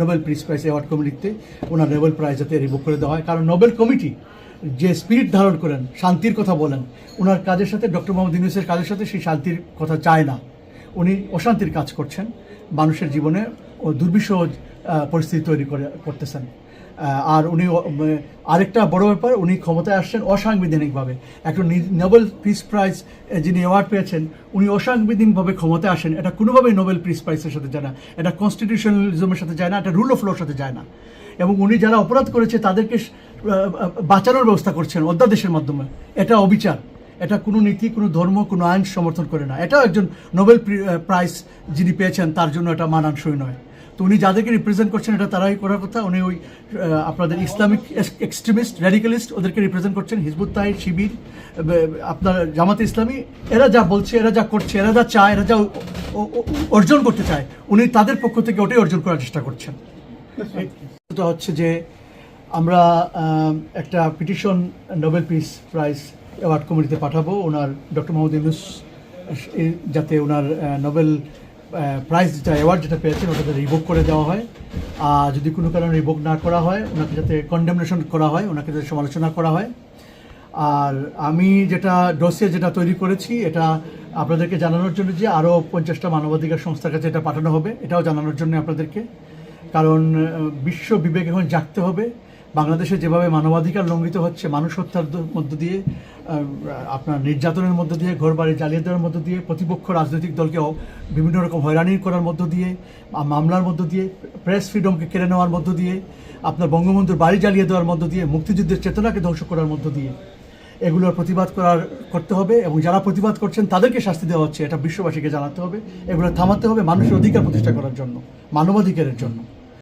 Nobel peace prize award কমিটিতে ওনার Nobel prize যাতে রিমুভ করে দেওয়া হয়। কারণ নোবেল কমিটি যে স্পিরিট ধারণ করেন, শান্তির কথা বলেন, ওনার কাজের সাথে ডক্টর মোহাম্মদ ইউনুসের কাজের সাথে সেই শান্তির কথা চায় না। উনি অশান্তির কাজ করছেন, মানুষের জীবনে ও দুর্বিষহ পরিস্থিতি তৈরি করে, করতেছেন। আর উনি আরেকটা বড় ব্যাপার, উনি ক্ষমতায় আসছেন অসাংবিধানিকভাবে। নি- নোবেল পিস প্রাইজ যিনি অ্যাওয়ার্ড পেয়েছেন, উনি অসাংবিধানিকভাবে ক্ষমতায় আসেন। এটা কোনোভাবেই নোবেল পিস প্রাইজের সাথে যায় না। এটা কনস্টিটিউশনালিজমের সাথে যায় না, এটা রুল অফ লর সাথে যায় না। এবং উনি যারা অপরাধ করেছে, তাদেরকে বাঁচানোর ব্যবস্থা করছেন অধ্যাদেশের মাধ্যমে। এটা অবিচার। এটা কোনো নীতি, কোনো ধর্ম, কোনো আইন সমর্থন করে না। এটাও একজন নোবেল প্রাইজ যিনি পেয়েছেন, তার জন্য এটা মানানসই নয়। তো উনি যাদেরকে রিপ্রেজেন্ট করছেন এটা তারাই করার কথা। উনি ওই আপনাদের ইসলামিক এক্সট্রিমিস্ট র্যাডিক্যালিস্ট ওদেরকে রিপ্রেজেন্ট করছেন। হিজবুত তাহির শিবির আপনার জামাতে ইসলামী, এরা যা বলছে, এরা যা করছে, এরা যা চায়, এরা যা অর্জন করতে চায়, উনি তাদের পক্ষ থেকে ওটাই অর্জন করার চেষ্টা করছেন। হচ্ছে যে আমরা একটা petition, Nobel peace prize award কমিটিতে পাঠাবো। ওনার ডক্টর মোহাম্মদ ইউনুস যাতে ওনার নোবেল প্রাইজ যেটা অ্যাওয়ার্ড যেটা পেয়েছেন, ওটাতে রিভোক করে দেওয়া হয়। আর যদি কোনো কারণে রিভোক না করা হয়, ওনাকে যাতে কন্ডেমনেশন করা হয়, ওনাকে যাতে সমালোচনা করা হয়। আর আমি যেটা ডোসিয়ে যেটা তৈরি করেছি, এটা আপনাদেরকে জানানোর জন্য যে আরও পঞ্চাশটা মানবাধিকার সংস্থার কাছে এটা পাঠানো হবে। এটাও জানানোর জন্য আপনাদেরকে। কারণ বিশ্ব বিবেক এখন জাগতে হবে। বাংলাদেশে যেভাবে মানবাধিকার লঙ্ঘিত হচ্ছে, মানুষ হত্যার মধ্য দিয়ে আপনার নির্যাতনের মধ্য দিয়ে ঘর বাড়ি জ্বালিয়ে দেওয়ার মধ্য দিয়ে, প্রতিপক্ষ রাজনৈতিক দলকে বিভিন্ন রকম হয়রানি করার মধ্য দিয়ে মামলার মধ্য দিয়ে, প্রেস ফ্রিডমকে কেড়ে নেওয়ার মধ্য দিয়ে, আপনার বঙ্গবন্ধুর বাড়ি জ্বালিয়ে দেওয়ার মধ্য দিয়ে, মুক্তিযুদ্ধের চেতনাকে ধ্বংস করার মধ্য দিয়ে এগুলোর প্রতিবাদ করার, করতে হবে এবং যারা প্রতিবাদ করছেন তাদেরকে শাস্তি দেওয়া হচ্ছে। এটা বিশ্ববাসীকে জানাতে হবে, এগুলো থামাতে হবে মানুষের অধিকার প্রতিষ্ঠা করার জন্য, মানবাধিকারের জন্য।